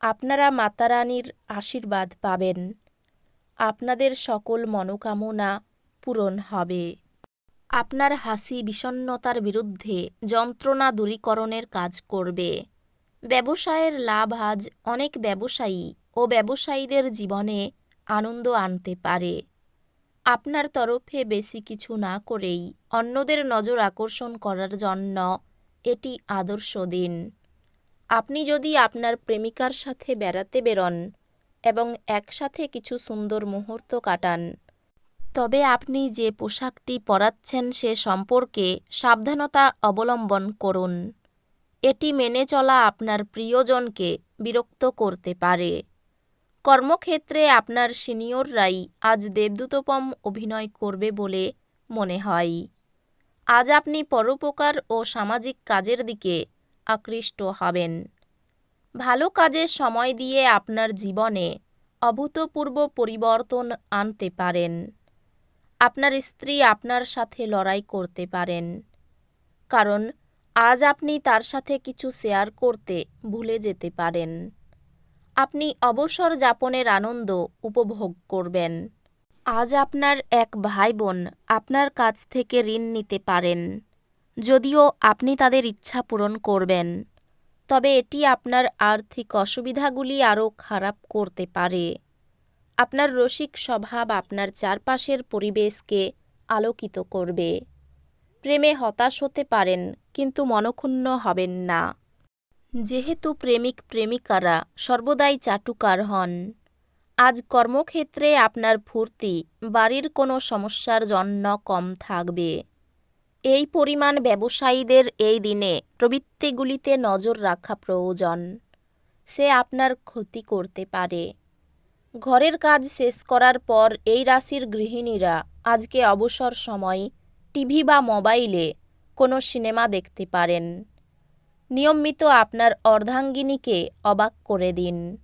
আপনারা মাতারানীর আশীর্বাদ পাবেন। আপনাদের সকল মনোকামনা পূরণ হবে। আপনার হাসি বিষণ্নতার বিরুদ্ধে যন্ত্রণা দূরীকরণের কাজ করবে। ব্যবসায়ের লাভ আজ অনেক ব্যবসায়ী ও ব্যবসায়ীদের জীবনে আনন্দ আনতে পারে। আপনার তরফে বেশি কিছু না করেই অন্যদের নজর আকর্ষণ করার জন্য এটি আদর্শ দিন। আপনি যদি আপনার প্রেমিকার সাথে বেড়াতে বেরোন এবং একসাথে কিছু সুন্দর মুহূর্ত কাটান, তবে আপনি যে পোশাকটি পরাচ্ছেন সে সম্পর্কে সাবধানতা অবলম্বন করুন। এটি মেনে চলা আপনার প্রিয়জনকে বিরক্ত করতে পারে। কর্মক্ষেত্রে আপনার সিনিয়ররাই আজ দেবদূতপম অভিনয় করবে বলে মনে হয়। আজ আপনি পরোপকার ও সামাজিক কাজের দিকে আকৃষ্ট হবেন। ভালো কাজে সময় দিয়ে আপনার জীবনে অভূতপূর্ব পরিবর্তন আনতে পারেন। আপনার স্ত্রী আপনার সাথে লড়াই করতে পারেন। কারণ আজ আপনি তার সাথে কিছু শেয়ার করতে ভুলে যেতে পারেন। আপনি অবসর যাপনের আনন্দ উপভোগ করবেন। আজ আপনার এক ভাই বোন আপনার কাছ থেকে ঋণ নিতে পারেন। যদিও আপনি তাদের ইচ্ছা পূরণ করবেন, তবে এটি আপনার আর্থিক অসুবিধাগুলি আরও খারাপ করতে পারে। আপনার রসিক স্বভাব আপনার চারপাশের পরিবেশকে আলোকিত করবে। প্রেমে হতাশ হতে পারেন, কিন্তু মনক্ষুণ্ণ হবেন না। যেহেতু প্রেমিক প্রেমিকারা সর্বদাই চাটুকার হন, আজ কর্মক্ষেত্রে আপনার ফুর্তি, বাড়ির কোনো সমস্যার জন্য কম থাকবে। এই পরিমাণ ব্যবসায়ীদের এই দিনে প্রবৃত্তিগুলিতে নজর রাখা প্রয়োজন। সে আপনার ক্ষতি করতে পারে। ঘরের কাজ শেষ করার পর এই রাশির গৃহিণীরা আজকে অবসর সময় টিভি বা মোবাইলে কোনো সিনেমা দেখতে পারেন। নিয়মিত আপনার অর্ধাঙ্গিনীকে অবাক করে দিন।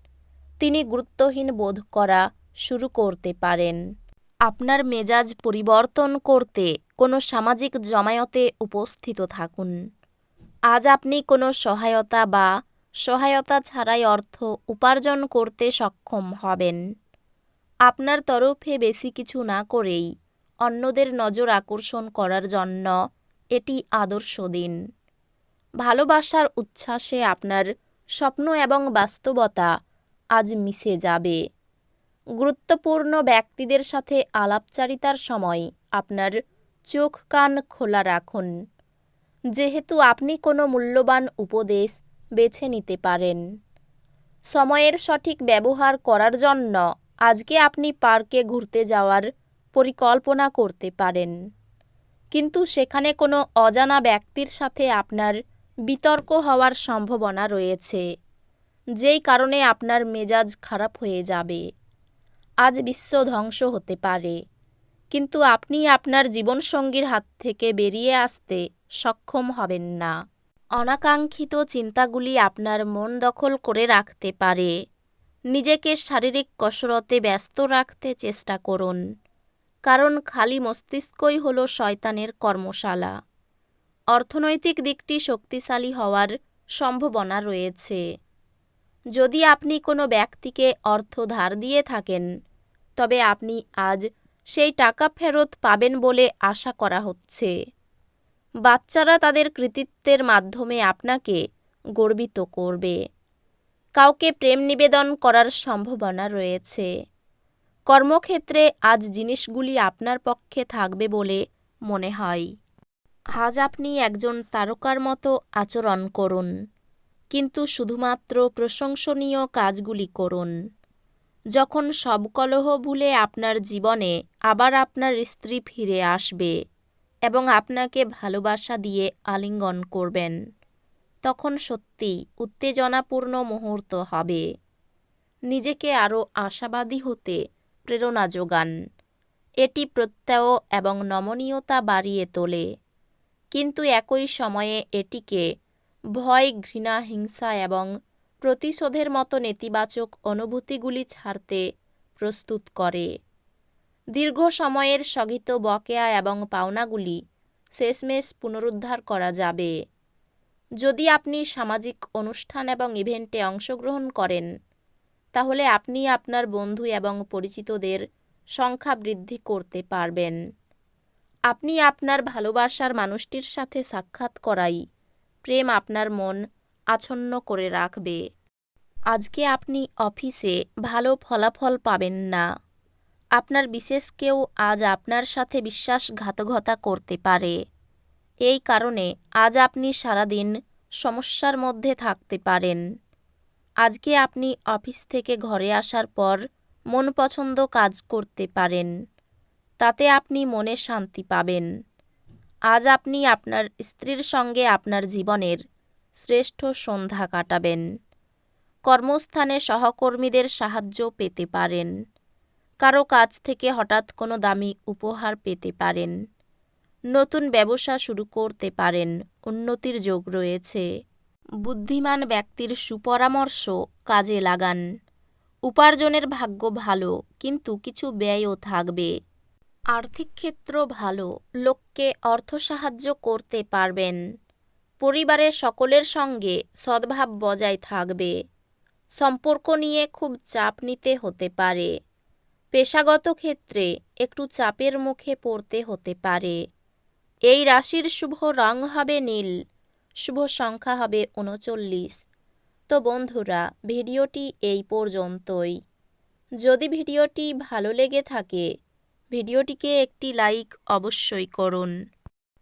তিনি গুরুত্বহীন বোধ করা শুরু করতে পারেন। আপনার মেজাজ পরিবর্তন করতে কোনো সামাজিক জমায়তে উপস্থিত থাকুন। আজ আপনি কোনো সহায়তা বা সহায়তা ছাড়াই অর্থ উপার্জন করতে সক্ষম হবেন। আপনার তরফে বেশি কিছু না করেই অন্যদের নজর আকর্ষণ করার জন্য এটি আদর্শ দিন। ভালোবাসার উচ্ছ্বাসে আপনার স্বপ্ন এবং বাস্তবতা আজ মিশে যাবে। গুরুত্বপূর্ণ ব্যক্তিদের সাথে আলাপচারিতার সময় আপনার চোখ কান খোলা রাখুন। যেহেতু আপনি কোনো মূল্যবান উপদেশ বেছে নিতে পারেন। সময়ের সঠিক ব্যবহার করার জন্য আজকে আপনি পার্কে ঘুরতে যাওয়ার পরিকল্পনা করতে পারেন। কিন্তু সেখানে কোনো অজানা ব্যক্তির সাথে আপনার বিতর্ক হওয়ার সম্ভাবনা রয়েছে, যেই কারণে আপনার মেজাজ খারাপ হয়ে যাবে। আজ বিশ্ব ধ্বংস হতে পারে। কিন্তু আপনি আপনার জীবনসঙ্গীর হাত থেকে বেরিয়ে আসতে সক্ষম হবেন না। অনাকাঙ্ক্ষিত চিন্তাগুলি আপনার মন দখল করে রাখতে পারে। নিজেকে শারীরিক কসরতে ব্যস্ত রাখতে চেষ্টা করুন। কারণ খালি মস্তিষ্কই হল শয়তানের কর্মশালা। অর্থনৈতিক দিকটি শক্তিশালী হওয়ার সম্ভাবনা রয়েছে। যদি আপনি কোনো ব্যক্তিকে অর্থ ধার দিয়ে থাকেন তবে আপনি আজ সেই টাকা ফেরত পাবেন বলে আশা করা হচ্ছে। বাচ্চারা তাদের কৃতিত্বের মাধ্যমে আপনাকে গর্বিত করবে। কাউকে প্রেম নিবেদন করার সম্ভাবনা রয়েছে। কর্মক্ষেত্রে আজ জিনিসগুলি আপনার পক্ষে থাকবে বলে মনে হয়। আজ আপনি একজন তারকার মতো আচরণ করুন, কিন্তু শুধুমাত্র প্রশংসনীয় কাজগুলি করুন। যখন সব কলহ ভুলে আপনার জীবনে আবার আপনার স্ত্রী ফিরে আসবে এবং আপনাকে ভালোবাসা দিয়ে আলিঙ্গন করবেন, তখন সত্যি উত্তেজনাপূর্ণ মুহূর্ত হবে। নিজেকে আরও আশাবাদী হতে প্রেরণা যোগান। এটি প্রত্যয় এবং নমনীয়তা বাড়িয়ে তোলে। কিন্তু একই সময়ে এটিকে ভয়, ঘৃণা, হিংসা এবং প্রতিশোধের মতো নেতিবাচক অনুভূতিগুলি ছাড়তে প্রস্তুত করে। দীর্ঘ সময়ের স্থগিত বকেয়া এবং পাওনাগুলি শেষমেশ পুনরুদ্ধার করা যাবে। যদি আপনি সামাজিক অনুষ্ঠান এবং ইভেন্টে অংশগ্রহণ করেন, তাহলে আপনি আপনার বন্ধু এবং পরিচিতদের সংখ্যা বৃদ্ধি করতে পারবেন। আপনি আপনার ভালোবাসার মানুষটির সাথে সাক্ষাৎ করাই প্রেম আপনার মন আচ্ছন্ন করে রাখবে। আজকে আপনি অফিসে ভালো ফলাফল পাবেন না। আপনার বিশেষ কেউ আজ আপনার সাথে বিশ্বাসঘাতকতা করতে পারে। এই কারণে আজ আপনি সারাদিন সমস্যার মধ্যে থাকতে পারেন। আজকে আপনি অফিস থেকে ঘরে আসার পর মন পছন্দ কাজ করতে পারেন। তাতে আপনি মনে শান্তি পাবেন। আজ আপনি আপনার স্ত্রীর সঙ্গে আপনার জীবনের শ্রেষ্ঠ সন্ধ্যা কাটাবেন। কর্মস্থানে সহকর্মীদের সাহায্য পেতে পারেন। কারও কাছ থেকে হঠাৎ কোনো দামি উপহার পেতে পারেন। নতুন ব্যবসা শুরু করতে পারেন, উন্নতির যোগ রয়েছে। বুদ্ধিমান ব্যক্তির সুপরামর্শ কাজে লাগান। উপার্জনের ভাগ্য ভালো, কিন্তু কিছু ব্যয়ও থাকবে। আর্থিক ক্ষেত্র ভালো, লোককে অর্থ সাহায্য করতে পারবেন। পরিবারের সকলের সঙ্গে সদ্ভাব বজায় থাকবে। সম্পর্ক নিয়ে খুব চাপ নিতে হতে পারে। পেশাগত ক্ষেত্রে একটু চাপের মুখে পড়তে হতে পারে। এই রাশির শুভ রং হবে নীল, শুভ সংখ্যা হবে উনচল্লিশ। তো বন্ধুরা, ভিডিওটি এই পর্যন্তই। যদি ভিডিওটি ভালো লেগে থাকে, ভিডিওটিকে একটি লাইক অবশ্যই করুন।